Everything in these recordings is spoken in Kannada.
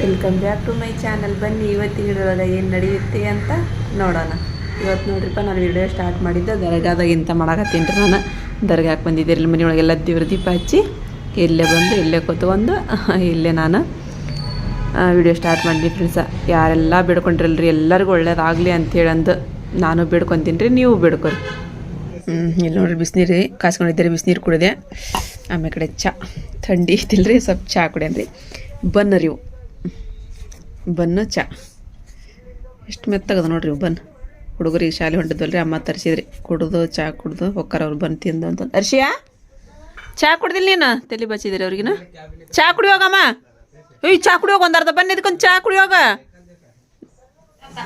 Welcome back to my channel ಬನ್ನಿ, ಇವತ್ತಿನ ವಿಡಿಯೋದಾಗ ಏನು ನಡೆಯುತ್ತೆ ಅಂತ ನೋಡೋಣ. ಇವತ್ತು ನೋಡ್ರಿಪ್ಪ ನಾನು ವಿಡಿಯೋ ಸ್ಟಾರ್ಟ್ ಮಾಡಿದ್ದೆ ದರ್ಗಾದಾಗ ಇಂಥ ಮಾಡಕತ್ತೀನಿ ರೀ ನಾನು. ದರ್ಗಾಕ್ಕೆ ಬಂದಿದ್ದೆ ಇಲ್ಲಿ ಮನೆಯೊಳಗೆಲ್ಲ ದೇವ್ರ ದೀಪ ಹಚ್ಚಿ. ಇಲ್ಲೇ ಬಂದು, ಇಲ್ಲೇ ಕೂತ್ಕೊಂಡು, ಇಲ್ಲೇ ನಾನು ವಿಡಿಯೋ ಸ್ಟಾರ್ಟ್ ಮಾಡಿದ್ವಿ ಫ್ರೆಂಡ್ಸ ಯಾರೆಲ್ಲ ಬೇಡ್ಕೊಂಡ್ರಲ್ರಿ, ಎಲ್ಲರಿಗೂ ಒಳ್ಳೇದಾಗಲಿ ಅಂತೇಳಿ ಅಂದು ನಾನು ಬೇಡ್ಕೊತೀನಿ ರೀ, ನೀವು ಬೇಡ್ಕೊರಿ. ಹ್ಞೂ ಇಲ್ಲಿ ನೋಡ್ರಿ, ಬಿಸಿನೀರು ಕಾಸ್ಕೊಂಡಿದ್ದೀರಿ ಬಿಸಿನೀರು ಕುಡಿದೆ. ಆಮೇಲೆ ಕಡೆ ಚಾ. ಥಂಡಿ ಐತಿಲ್ರಿ, ಸ್ವಲ್ಪ ಚಾ ಕುಡಿಯನ್ರಿ ಬನ್ನರಿವು ರೀ ಬನ್ನು ಚಾ. ಎಷ್ಟು ಮೆತ್ತಗದ ನೋಡ್ರಿ ಬನ್. ಹುಡುಗರಿಗೆ ಶಾಲೆ ಹೊಂಟಿದ್ವಲ್ರಿ, ಅಮ್ಮ ತರಿಸಿದ್ರಿ. ಕುಡ್ದು, ಚಾ ಕುಡ್ದು ಹೊಕ್ಕಾರ ಅವ್ರು ಬಂದು ತಿಂದು ಅಂತ ಅರ್ಷಿಯಾ ಚಾ ಕುಡ್ದಿಲ್ಲ ನೀನು? ತಲೆ ಬಚ್ಚಿದ್ರಿ ಅವ್ರಿಗಿನ. ಚಾ ಕುಡಿಯೋಗಮ್ಮ. ಏಯ್, ಚಾ ಕುಡಿಯೋಗ ಒಂದು ಅರ್ಧ ಬನ್ನಿ ಇದಕ್ಕೊಂದು ಚಾ ಕುಡಿಯೋಗ.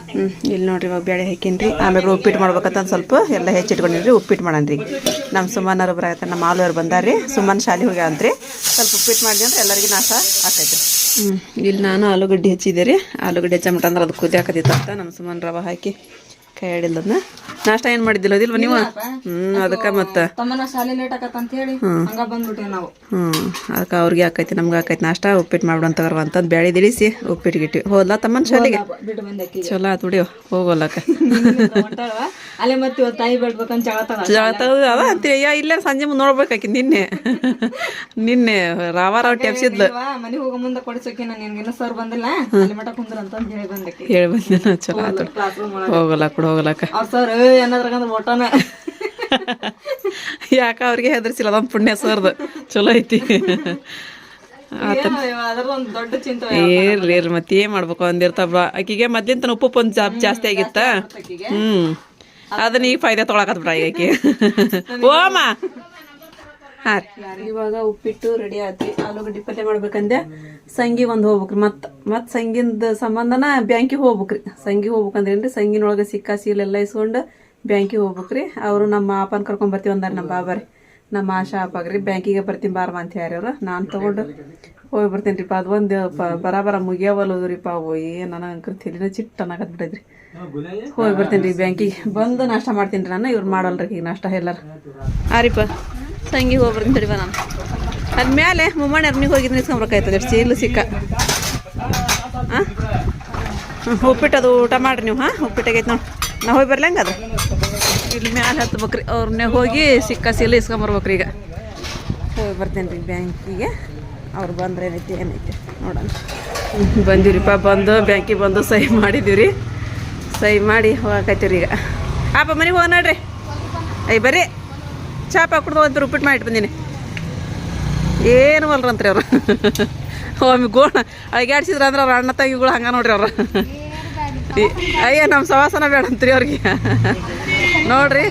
ಹ್ಞೂ ಇಲ್ಲಿ ನೋಡ್ರಿ ಇವಾಗ ಬೇಳೆ ಹಾಕೀನಿ ಆಮೇಲೆ ಉಪ್ಪಿಟ್ಟು ಮಾಡ್ಬೇಕಂತ ಸ್ವಲ್ಪ ಎಲ್ಲ ಹೆಚ್ಚಿಟ್ಕೊಂಡಿರಿ ಉಪ್ಪಿಟ್ಟು ಮಾಡನ್ರಿ ನಮ್ಮ ಸುಮ್ಮನವ್ರು ಬರತ್ತೆ ನಮ್ಮ ಆಲೂರು ಬಂದಾರ್ರಿ. ಸುಮ್ಮನ ಶಾಲೆ ರೀ ಸ್ವಲ್ಪ ಉಪ್ಪಿಟ್ಟು ಮಾಡಿದೆ ಅಂದ್ರೆ ಎಲ್ಲರಿಗೂ ನಾಶ ಆಗ್ತೈತೆ ಹ್ಞೂ ಇಲ್ಲಿ ನಾನು ಆಲೂಗಡ್ಡೆ ಹೆಚ್ಚಿದೆ ರೀ ಆಲೂಗಡ್ಡೆ ಹೆಚ್ಚಮಟ ಅಂದ್ರೆ ಅದು ಕುದಿ ಹಾಕದಿತ್ತು ಅಂತ ನಮ್ಮ ಸುಮ್ಮನ ರವೆ ಹಾಕಿ. ಕೈ ಆಡಿಲ್ಲದನ್ನ ನಾಷ್ಟ ಏನು ಮಾಡಿದ್ದಿಲ್ಲ ಅದಿಲ್ವ ನೀವು? ಹ್ಞೂ ಅದಕ್ಕೆ ಮತ್ತೆ? ತಮ್ಮನ ಶಾಲೆ ಲೇಟ್ ಆಕತ್ತ ಅಂತ ಹೇಳಿ ಹಂಗ ಬಂದ್ಬಿಟ್ಟೆ ನಾವು. ಹ್ಞೂ ಅದಕ್ಕೆ ಅವ್ರಿಗೆ ಆಕೈತಿ ನಮ್ಗೆ ಆಕೈತಿ ನಾಷ್ಟ ಉಪ್ಪಿಟ್ಟು ಮಾಡ್ಬಿಡೋಣ ಅಂತ ಅಂತಂದು ಬ್ಯಾಳಿ ದಿಳಿಸಿ ಉಪ್ಪಿಟ್ಟು ಗಿಟ್ಟಿ. ಹೋದ್ಲಾ ತಮ್ಮನ ಶಾಲೆಗೆ? ಚಲೋ ಆತು ಬಿಡಿ ಹೋಗೋಲ್ಲಕ್ಕ ಅಲ್ಲೇ ಮತ್ತೆ ತಾಯಿ ಬೇಡ್ಬೇಕಂತ ಜಗಳ ತಗ ಜಗಳ ತೆಗ್ದು ಅದ ಅಂತೀರಿ ಅಯ್ಯ ಇಲ್ಲೇ ಸಂಜೆ ಮುಂದೆ ನೋಡ್ಬೇಕಾಕಿ ನಿನ್ನೆ. ನಿನ್ನೆ ರಾವ ರಾವ್ ಟ್ಯಾಪ್ಸಿದ್ಲು. ಮನೆ ಹೋಗೋ ಮುಂದೆ ನಾನು ನಿನ್ಗಿನ್ನ ಸರ್ ಬಂದಿಲ್ಲ ಅಲ್ಲಿ ಮಠ ಕುಂದ್ರ ಅಂತ ಹೇಳಿ ಬಂದಕ್ಕೆ ಹೇಳಿ ಬಂದೇನ ಚಲೋ ಆತು ಹೋಗಲ್ಲ ಕೂಡ ಹೋಗಲಕ್ಕ. ಸರ್ ಏನಾದ್ರಾಗಂದ್ರೆ ಒಟ್ಟನ ಯಾಕ ಅವ್ರಿಗೆ ಹೆದರ್ಸಿಲ್ಲ ಅದೊಂದು ಪುಣ್ಯ ಸರ್ದು ಚಲೋ ಐತಿ. ಇರ್ಲಿ ಇರ್ಲಿ ಮತ್ತೆ ಏನ್ ಮಾಡ್ಬೇಕು ಅಂದಿರ್ತಾವ ಆಕಿಗೆ ಮೊದ್ಲಿಂತ ಉಪ್ಪು ಒಂದು ಜಾಬ್ ಜಾಸ್ತಿ ಆಗಿತ್ತ? ಹ್ಮ್. ಅದನ್ನ ಈಗ ಫಾಯ್ದೆ ತೊಗೊಳಕತ್ ಬಿಡ ಈಗ ಆಕಿ ಓಮ ಇವಾಗ ಉಪ್ಪಿಟ್ಟು ರೆಡಿ ಆತ್ರಿ ಆಲೂಗಡ್ಡೆ ಪಲ್ಯ ಮಾಡ್ಬೇಕಂದೆ. ಸಂಗಿ ಒಂದು ಹೋಗ್ಬೇಕ್ರಿ. ಮತ್ ಮತ್ ಸಂಗಿಂದ ಸಂಬಂಧನ ಬ್ಯಾಂಕಿಗೆ ಹೋಗ್ಬೇಕ್ರಿ. ಸಂಗಿ ಹೋಗ್ಬೇಕಂದ್ರೇನ್ರಿ ಸಂಗಿನೊಳಗೆ ಸಿಕ್ಕ ಸೀಲೆಲ್ಲ ಇಸ್ಕೊಂಡು ಬ್ಯಾಂಕಿಗೆ ಹೋಗ್ಬೇಕ್ರಿ. ಅವರು ನಮ್ಮ ಅಪ್ಪನ ಕರ್ಕೊಂಡ್ ಬರ್ತೀವಿ ಅಂದಾರ ನಮ್ಮ ಬಾಬಾರಿ ನಮ್ಮ ಆಶಾ ಅಪ್ಪಾಗ್ರಿ ಬ್ಯಾಂಕಿಗೆ ಬರ್ತೀನಿ ಬಾರಮ್ಮ ಅಂತ ಯಾರ್ಯಾರು ನಾನು ತಗೊಂಡು ಹೋಗಿ ಬರ್ತೀನಿ ರೀ ಅದು ಒಂದು ಬರಾಬರ ಮುಗಿಯವಲ್ಲ ರೀ ಪಾ ಅವು ಏ ನನಗೆ ತಲೆನ ಚಿಟ್ಟ ಅನ್ನಕತ್ ಹೋಗಿ ಬರ್ತೀನಿ ರೀ ಬ್ಯಾಂಕಿಗೆ. ಬಂದು ನಾಷ್ಟ ಮಾಡ್ತೀನಿ ರೀ ನಾನು. ಇವ್ರು ಮಾಡಲ್ರಿ ಈಗ ನಾಷ್ಟ ಎಲ್ಲಾರ. ಆರಿಪ್ಪ ಸಂಗಿ ಹೋಗಿ ಬರ್ತೀನಿ ತಡಿವ ನಾನು. ಅದ್ಮೇಲೆ ಮುಮ್ಮಣ್ಣ ನೀವು ಹೋಗಿದ್ರೆ ಇಸ್ಕೊಂಬರ್ಕಾಯ್ತದೆ ಎಷ್ಟು ಚೀಲು ಸಿಕ್ಕ. ಹಾಂ ಉಪ್ಪಿಟ್ಟು ಅದು ಊಟ ಮಾಡ್ರಿ ನೀವು, ಹಾಂ? ಉಪ್ಪಿಟ್ಟಾಗೈತೆ ನೋಡಿ. ನಾ ಹೋಗಿ ಬರ್ಲಂಗ ಅದು ಇಲ್ಲಿ ಮ್ಯಾಲೆ ಹತ್ಬೇಕ್ರಿ ಅವ್ರನ್ನೇ ಹೋಗಿ ಸಿಕ್ಕ ಸೀಲು ಇಸ್ಕೊಂಬರ್ಬೇಕ್ರಿ ಈಗ. ಹೋಗಿ ಬರ್ತೇನೆ ರೀ ಬ್ಯಾಂಕಿಗೆ. ಅವ್ರು ಬಂದ್ರೆ ಏನೈತಿ ಏನೈತಿ, ನೋಡೋಣ. ಬಂದಿವ್ರಿಪ್ಪ ಬಂದು ಬ್ಯಾಂಕಿಗೆ ಬಂದು ಸಹಿ ಮಾಡಿದ್ದೀವಿ ಸಹಿ ಮಾಡಿ ಹೋಗಕತ್ತೀವ್ರಿ ಈಗ. ಆಪ, ಮನೆಗೆ ಹೋಗಿ ನೋಡ್ರಿ. ಐ ಬರ್ರಿ. ಚಾಪ ಕುಡ್ದು ಒಂದು ಉಪ್ಪಿಟ್ಟು ಮಾಡಿ ಬಂದೀನಿ. ಏನು ಅಲ್ರಂತ್ರಿ ಅವ್ರು? ಒಮ್ಮೆ ಗೋಣ ಅಳಿಗಾಡ್ಸಿದ್ರ ಅಂದ್ರೆ ಅವ್ರ ಅಣ್ಣ ತಂಗಿಗಳು ಹಂಗೆ ನೋಡ್ರಿ ಅವ್ರು. ಅಯ್ಯ ನಮ್ಮ ಸವಾಸನ ಬೇಡ ಅಂತ್ರಿ ಅವ್ರಿಗೆ. ನೋಡ್ರಿ.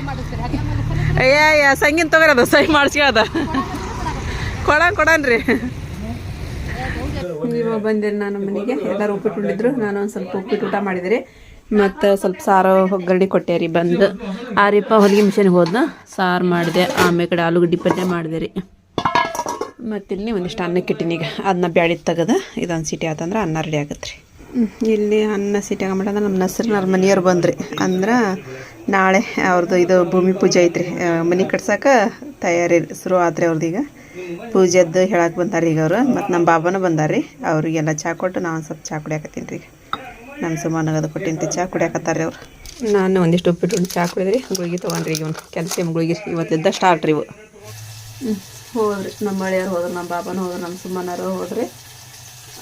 ಅಯ್ಯ ಅಯ್ಯ, ಸಂಗಿನ ತಗೋರದ ಸಹಿ ಮಾಡಿಸ್ಕೊಳ್ಳೋದ ಕೊಡನ್, ಕೊಡನ್ರಿ. ಇವಾಗ ಬಂದಿರಿ ನಾನು ಮನೆಗೆ. ಎಲ್ಲರೂ ಉಪ್ಪಿಟ್ಟು ಉಂಡಿದ್ರು. ನಾನು ಒಂದು ಸ್ವಲ್ಪ ಉಪ್ಪಿಟ್ಟು ಊಟ ಮಾಡಿದಿರಿ. ಮತ್ತು ಸ್ವಲ್ಪ ಸಾರು ಒಗ್ಗರಣೆ ಕೊಟ್ಟೆ ರೀ ಬಂದು. ಆರಿಪ್ಪ ಹೊಲಿಗೆ ಮಿಷನ್ಗೆ ಹೋದ್ನ, ಸಾರು ಮಾಡಿದೆ, ಆಮೇಲೆ ಕಡೆ ಆಲೂಗಡ್ಡೆ ಪಲ್ಯ ಮಾಡಿದೆ ರೀ. ಮತ್ತು ಇಲ್ಲಿ ಒಂದಿಷ್ಟು ಅನ್ನಕ್ಕೆ ಇಟ್ಟಿನಿ ಈಗ. ಅದನ್ನ ಬ್ಯಾಳಿ ತೆಗೆದು, ಇದೊಂದು ಸಿಟಿ ಆತಂದ್ರೆ ಅನ್ನ ರೆಡಿ ಆಗುತ್ತೆ ರೀ. ಇಲ್ಲಿ ಅನ್ನ ಸಿಟಿ ಆಗಂಬಿಟ್ಟಂದ್ರೆ ನಮ್ಮ ನಸರಿನವ್ರ ಮನೆಯವ್ರು ಬಂದ್ರಿ ಅಂದ್ರೆ ನಾಳೆ ಅವ್ರದ್ದು ಇದು ಭೂಮಿ ಪೂಜೆ ಐತ್ರಿ. ಮನೆ ಕಟ್ಸಕ್ಕೆ ತಯಾರಿ ಶುರು ಆದ್ರಿ ಅವ್ರದೀಗ ಪೂಜೆದ್ದು ಹೇಳಕ್ಕೆ ಈಗ ಅವರು. ಮತ್ತು ನಮ್ಮ ಬಾಬನ ಬಂದಾರ್ರಿ ಅವ್ರಿಗೆಲ್ಲ ಚಾ ಕೊಟ್ಟು ನಾನು ಸ್ವಲ್ಪ ಚಾ ಕುಡಿಯಾಕತ್ತೀನಿ ರೀ ನಮ್ಮ ಸುಮಾರು ಅದು ಕೊಟ್ಟಿಂತ ಚಾ ಕುಡಿಯಾಕತ್ತಾರ್ರಿ ಅವ್ರು. ನಾನು ಒಂದಿಷ್ಟು ಉಪ್ಪಿಟ್ಟು ಒಂದು ಚಹಾ ಕುಡಿದ್ರಿ ಗುಳಿಗೆ ತೊಗೊಂಡ್ರಿ ಈಗ ಒಂದು ಕ್ಯಾಲ್ಸಿಯಂ ಗುಳಿಗೆ ಇವತ್ತಿದ್ದ ಸ್ಟಾರ್ಟ್ ರೀ ಇವು. ಹೋದ್ರಿ ನಮ್ಮ ಮಳೆಯವ್ರು ಹೋದ್ರು ನಮ್ಮ ಬಾಬಾನು ಹೋದ್ರು ನಮ್ಮ ಸುಮ್ಮನವರು ಹೋದ್ರಿ.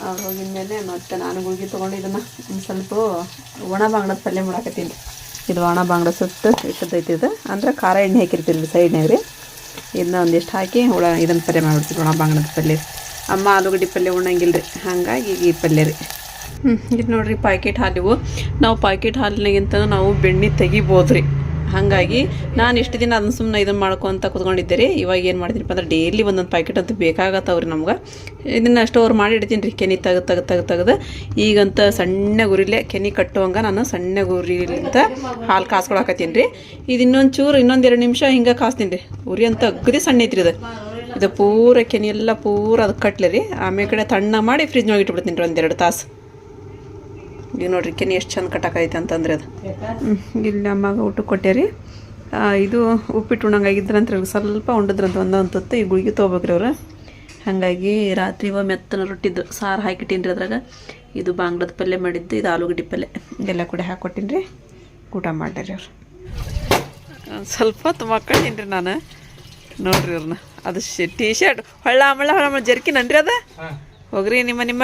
ಅವ್ರು ಹೋಗಿದ್ಮೇಲೆ ಮತ್ತೆ ನಾನು ಗುಳಿಗೆ ತೊಗೊಂಡು ಇದನ್ನು ಒಂದು ಸ್ವಲ್ಪ ಒಣ ಬಾಂಗ್ಡದ ಪಲ್ಯ ಮಾಡಾಕತ್ತೀನಿ. ಇದು ಒಣ ಬಾಂಗ್ಡ ಸುಟ್ಟು ಇಟ್ಟದೈತಿ ಇದು. ಅಂದ್ರೆ ಖಾರ ಎಣ್ಣೆ ಹಾಕಿರ್ತೀರಿ ಸೈಡ್ನಾಗ ರೀ. ಇದನ್ನ ಒಂದಿಷ್ಟು ಹಾಕಿ ಹುಳ ಇದನ್ನು ಪಲ್ಯ ಮಾಡಿಬಿಡ್ತೀವಿ ಒಣ ಬಾಂಗ್ಡದ ಪಲ್ಯ. ಅಮ್ಮ ಆಲೂಗಡ್ಡೆ ಪಲ್ಯ ಉಣ್ಣಂಗಿಲ್ಲ ರೀ ಹಾಗಾಗಿ ಈ ಪಲ್ಯ ರೀ. ಇದು ನೋಡ್ರಿ ಪ್ಯಾಕೆಟ್ ಹಾಲಿವು. ನಾವು ಪ್ಯಾಕೆಟ್ ಹಾಲಿನಾಗಿಂತ ನಾವು ಬೆಣ್ಣೆ ತೆಗಿಬೋದು ರೀ ಹಾಗಾಗಿ ನಾನು ಇಷ್ಟು ದಿನ ಅದನ್ನ ಸುಮ್ಮನೆ ಇದನ್ನು ಮಾಡ್ಕೊತ ಕುತ್ಕೊಂಡಿದ್ದೆ ರೀ ಇವಾಗ ಏನು ಮಾಡ್ತೀನಪ್ಪ ಅಂದ್ರೆ ಡೈಲಿ ಒಂದೊಂದು ಪ್ಯಾಕೆಟ್ ಅಂತೂ ಬೇಕಾಗತ್ತವ್ರಿ ನಮ್ಗೆ. ಇದನ್ನು ಸ್ಟೋರ್ ಮಾಡಿ ಇಡ್ತೀನಿ ರೀ ಕೆನಿ ತಗ ತೆಗೆದು ತೆಗೆದು ತೆಗೆದು. ಈಗಂತ ಸಣ್ಣ ಗುರಿಲೇ ಕೆನಿ ಕಟ್ಟುವಂಗೆ ನಾನು ಸಣ್ಣ ಗುರಿಲಿಂತ ಹಾಲು ಕಾಸ್ಕೊಳಕತ್ತೀನಿ ರೀ ಇದು ಇನ್ನೊಂದು ಚೂರು ಇನ್ನೊಂದು ಎರಡು ನಿಮಿಷ ಹಿಂಗೆ ಕಾಸ್ತೀನಿ ರೀ ಉರಿ ಅಂತ ಅಗ್ದಿ ಸಣ್ಣ ಐತ್ರಿ ಇದು. ಇದು ಪೂರ ಕೆನಿ ಎಲ್ಲ ಪೂರ ಅದು ಕಟ್ಲೆ ರೀ ಆಮೇಲೆ ಕಡೆ ತಣ್ಣ ಮಾಡಿ ಫ್ರಿಜ್ನೊಳಗೆ ಇಟ್ಬಿಡ್ತೀನಿ ರೀ ಒಂದೆರಡು ತಾಸು. ಈಗ ನೋಡ್ರಿ ಕೆನಿ ಎಷ್ಟು ಚಂದ ಕಟ್ಟಕೈತೆ ಅಂತಂದ್ರೆ ಅದು. ಹ್ಮ್. ಇಲ್ಲಿ ನಮ್ಮಗೆ ಊಟ ಕೊಟ್ಟೆ ರೀ. ಆ, ಇದು ಉಪ್ಪಿಟ್ಟು ಉಣ್ಣಂಗಾಗಿದ್ರಂತ ಸ್ವಲ್ಪ ಉಂಡಿದ್ರಂತ ಒಂದೊಂದು ತುತ್ತು ಈ ಗುಳಿಗೆ ತೊಗೊಬೇಕ್ರಿ ಅವ್ರು. ಹಾಗಾಗಿ ರಾತ್ರಿ ಇವ ಮೆತ್ತನ ರೊಟ್ಟಿದ್ದು ಸಾರು ಹಾಕಿಟ್ಟಿನ್ರಿ ರೀ ಅದ್ರಾಗ. ಇದು ಬಾಂಗ್ಲದ ಪಲ್ಯ ಮಾಡಿದ್ದು ಇದು ಆಲೂಗಡ್ಡೆ ಪಲ್ಯ. ಇದೆಲ್ಲ ಕೂಡ ಹಾಕ್ಕೊಟ್ಟಿನಿ ರೀ ಊಟ ಮಾಡ್ರಿ ಅವ್ರು. ಸ್ವಲ್ಪ ಹೊತ್ತು ಮಕ್ಕಳೀನಿ ರೀ ನಾನು. ನೋಡ್ರಿ ಅವ್ರನ್ನ ಅದು ಶಿ ಟೀ ಶರ್ಟ್ ಹೊಳ್ಳ ಆಮಳ ಹೊಳ್ಳ ಜರ್ಕಿನ್ ಅನ್ರಿ ಅದ? ಹೋಗ್ರಿ ನಿಮ್ಮ ನಿಮ್ಮ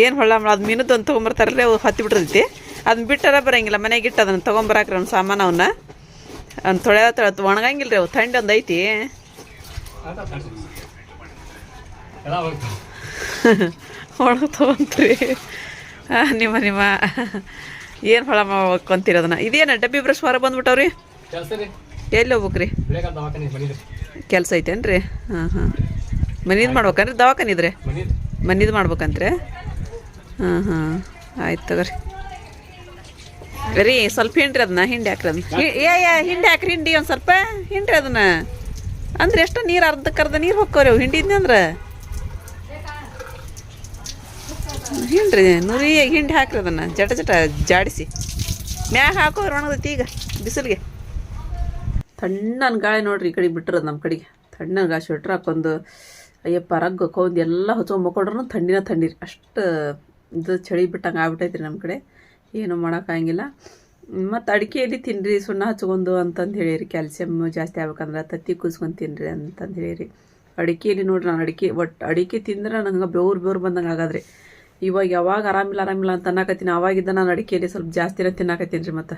ಏನು ಹೊಳ್ಳ ಅದು ಮೀನದ್ದು ಒಂದು ತೊಗೊಂಬರ್ತಾರಲ್ಲೇ ಅವು ಹತ್ತಿ ಬಿಟ್ಟಿರ್ತೈತಿ ಅದನ್ನ ಬಿಟ್ಟಾರ ಬರಂಗಿಲ್ಲ, ಮನೆಗೆ ಇಟ್ಟು ಅದನ್ನು ತೊಗೊಂಬರಾಕ್ರಿ ಒಂದು ಸಾಮಾನು ಅವನ್ನ ಅವ್ನು ತೊಳೆ ಒಣಗಂಗಿಲ್ಲ ರೀ ಅವು ಥಂಡಿ ಒಂದು ಐತಿ. ಒಳಗೆ ತೊಗೊಂತ್ರಿ. ಹಾಂ ನಿಮ್ಮ ನಿಮ್ಮ ಏನು ಹೊಳ ಮಾಡ್ಕೊಂತೀರಿ ಅದನ್ನ ಇದೇನು, ಡಬ್ಬಿ ಬ್ರಷ್ ಹೊರ ಬಂದ್ಬಿಟ್ಟವ್ರಿ? ಎಲ್ಲಿ ಹೋಗ್ಬೇಕ್ರಿ? ಕೆಲಸ ಐತೇನು ಕೆಲಸ ಐತೇನ್ರಿ? ಹಾಂ ಹಾಂ. ಮನಿದು ಮಾಡ್ಬೇಕನ್ರಿ ದವಾಖಾನೆ ಇದ್ರೆ ಮನಿ ಮನಿದು ಮಾಡ್ಬೇಕಂತ್ರಿ? ಹಾಂ ಹಾಂ ಆಯ್ತು ತಗೋರಿ. ರೀ, ಸ್ವಲ್ಪ ಹಿಂಡ್ರಿ ಅದನ್ನ ಹಿಂಡಿ ಹಾಕ್ರಿ ಅದನ್ನ ಏ ಹಿಂಡಿ ಹಾಕ್ರಿ, ಹಿಂಡಿ ಒಂದು ಸ್ವಲ್ಪ. ಹಿಂಡ್ರಿ ಅದನ್ನ ಅಂದ್ರೆ ಎಷ್ಟು ನೀರು ಅರ್ಧಕ್ಕರ್ಧ ನೀರು ಹೊಕ್ಕವ್ರಿ ಅವು, ಹಿಂಡಿದ್ನಿ ಅಂದ್ರೆ? ಹಿಂಡ್ರಿ, ನುರಿ ಹಿಂಡಿ ಹಾಕ್ರಿ ಅದನ್ನ. ಜಟ ಜಟ ಜಾಡಿಸಿ. ಮ್ಯಾಗ ಹಾಕೋರಿ ಒಣಗದೈತಿ ಈಗ, ಬಿಸಿಲಿಗೆ. ತಣ್ಣನ ಗಾಳಿ ನೋಡ್ರಿ ಈ ಕಡೆ ಬಿಟ್ಟಿರೋದು ನಮ್ಮ ಕಡೆಗೆ. ತಣ್ಣನ ಗಾಳಿ ಶೆಟ್ರ್ ಹಾಕೊಂಡು ಅಯ್ಯಪ್ಪ ರಗ್ ಕೌಂದು ಎಲ್ಲ ಹೊಚ್ಕೊಂಡ್ ಮಕ್ಕೊಂಡ್ರು ಥಂಡಿನ ಥಂಡಿ ರೀ ಅಷ್ಟು ಇದು ಚಳಿ ಬಿಟ್ಟಂಗೆ ಆಗ್ಬಿಟ್ಟೈತ್ರಿ ನಮ್ಮ ಕಡೆ. ಏನು ಮಾಡೋಕ್ಕಾಗಿಲ್ಲ ಮತ್ತು ಅಡಿಕೆಯಲ್ಲಿ ತಿನ್ನಿರಿ ಸುಣ್ಣ ಹಚ್ಕೊಂಡು ಅಂತಂದು ಹೇಳಿರಿ. ಕ್ಯಾಲ್ಸಿಯಮ್ ಜಾಸ್ತಿ ಆಗ್ಬೇಕಂದ್ರೆ ತತ್ತಿ ಕುಸ್ಕೊಂಡು ತಿನ್ನಿರಿ ಅಂತಂದು ಹೇಳಿರಿ. ಅಡಿಕೆಯಲ್ಲಿ ನೋಡ್ರಿ ನಾನು ಅಡಿಕೆ ಒಟ್ಟು ಅಡಿಕೆ ತಿಂದ್ರೆ ನಂಗೆ ಬೆವ್ರು ಬೆವ್ರು ಬಂದಂಗೆ ಆಗಾದ್ರಿ. ಇವಾಗ ಯಾವಾಗ ಆರಾಮಿಲ್ಲ ಆರಾಮಿಲ್ಲ ಅಂತ ಅನ್ನಕತ್ತೀನಿ. ಆವಾಗಿದ್ದ ನಾನು ಅಡಿಕೆಯಲ್ಲಿ ಸ್ವಲ್ಪ ಜಾಸ್ತಿನೇ ತಿನ್ನಕತ್ತೀನಿ ರೀ ಮತ್ತು.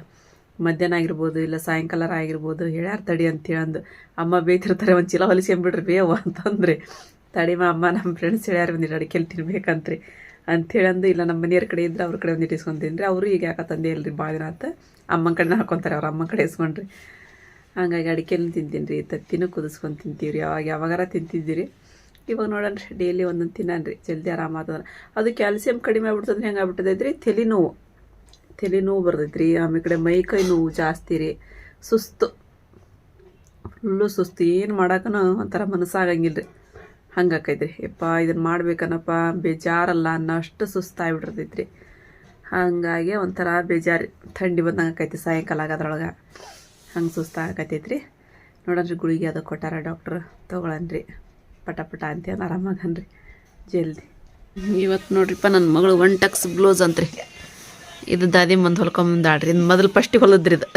ಮಧ್ಯಾಹ್ನ ಆಗಿರ್ಬೋದು, ಇಲ್ಲ ಸಾಯಂಕಾಲ ಆಗಿರ್ಬೋದು, ಹೇಳ್ಯಾರ ತಡಿ ಅಂತೇಳಿ ಅಂದು ಅಮ್ಮ ಬೇಯ್ತಿರ್ತಾರೆ, ಒಂದು ಚೀಲ ಹೊಲಿಸ್ಕೊಂಬಿಡ್ರಿ ಬೇವ ಅಂತಂದ್ರೆ. ತಡಿಮ ಅಮ್ಮ ನಮ್ಮ ಫ್ರೆಂಡ್ಸ್ ಹೇಳ್ಯಾರ ಬಂದಿರಿ ಅಡಿಕೆಯಲ್ಲಿ ತಿನ್ಬೇಕಂತ್ರಿ. ಅಂಥೇಳಿ ಅಂದು, ಇಲ್ಲ, ನಮ್ಮ ಮನೆಯವ್ರ ಕಡೆ ಇದ್ರೆ ಅವ್ರ ಕಡೆ ಒಂದಿಟ್ಟು ಇಸ್ಕೊಂತೀನಿ ಅವರು ಈಗ ಯಾಕೆ ತಂದೆ ಇಲ್ರಿ ಭಾಳ ದಿನ ಆತ. ಅಮ್ಮನ ಕಡೆನ ಹಾಕೊಂತಾರೆ, ಅವ್ರ ಅಮ್ಮನ ಕಡೆ ಇಸ್ಕೊಂಡ್ರಿ. ಹಂಗಾಗಿ ಅಡಿಕೆನೂ ತಿಂತೀನಿ ರೀ. ತತ್ತಿನೂ ಕುದಿಸ್ಕೊಂಡು ತಿಂತೀವಿ ರೀ ಯಾವಾಗ ಯಾವಾಗಾರ ತಿಂತಿದ್ದೀರಿ. ಇವಾಗ ನೋಡೋಣ ಡೈಲಿ ಒಂದೊಂದು ತಿನ್ನನ್ರಿ ಜಲ್ದಿ ಆರಾಮ ಆತಂದ್ರೆ ಅದು ಕ್ಯಾಲ್ಸಿಯಂ ಕಡಿಮೆ ಆಗ್ಬಿಡ್ತಂದ್ರೆ ಹೆಂಗೆ ಆಗ್ಬಿಟ್ಟದೈತೆ ರೀ ತಲೆ ನೋವು. ತಲೆ ನೋವು ಬರ್ತೈತೆ ರೀ ಆಮೇಲೆ ಕಡೆ ಮೈ ಕೈ ನೋವು ಜಾಸ್ತಿ ರೀ. ಸುಸ್ತು. ಫುಲ್ಲು ಸುಸ್ತು. ಏನು ಮಾಡೋಕ್ಕೂ ಒಂಥರ ಮನಸ್ಸಾಗಂಗಿಲ್ಲ ರೀ ಹಂಗೆ ಆಕೈತೆ ರೀ ಯಪ್ಪ ಇದನ್ನು ಮಾಡ್ಬೇಕನ್ನಪ್ಪ ಬೇಜಾರಲ್ಲ ಅನ್ನೋ ಅಷ್ಟು ಸುಸ್ತಾಗ್ಬಿಟ್ಟಿರ್ತೈತೆ ರೀ ಹಾಗಾಗಿ ಒಂಥರ ಬೇಜಾರು ಥಂಡಿ ಬಂದಂಗೆ ಆಕೈತಿ ಸಾಯಂಕಾಲ ಆಗೋದ್ರೊಳಗೆ. ಹಂಗೆ ಸುಸ್ತಾಗತೈತ್ರಿ ನೋಡನ್ರಿ, ಗುಳಿಗೆ ಅದು ಕೊಟ್ಟಾರ ಡಾಕ್ಟ್ರು. ತೊಗೊಳನ್ರಿ. ಪಟ ಪಟ ಅಂತ ಆರಾಮಾಗನ್ರಿ ಜಲ್ದಿ. ಇವತ್ತು ನೋಡ್ರಿಪ್ಪ ನನ್ನ ಮಗಳು ಒನ್ ಟಕ್ಸ್ ಬ್ಲೌಸ್ ಅಂತ್ರಿ. ಇದು ದಾದಿ ಮುಂದೆ ಹೊಲ್ಕೊಂಬಂದಾಡ್ರಿ ಇದು ಮೊದಲು ಫಸ್ಟಿಗೆ ಹೊಲದ್ರಿ ಇದು.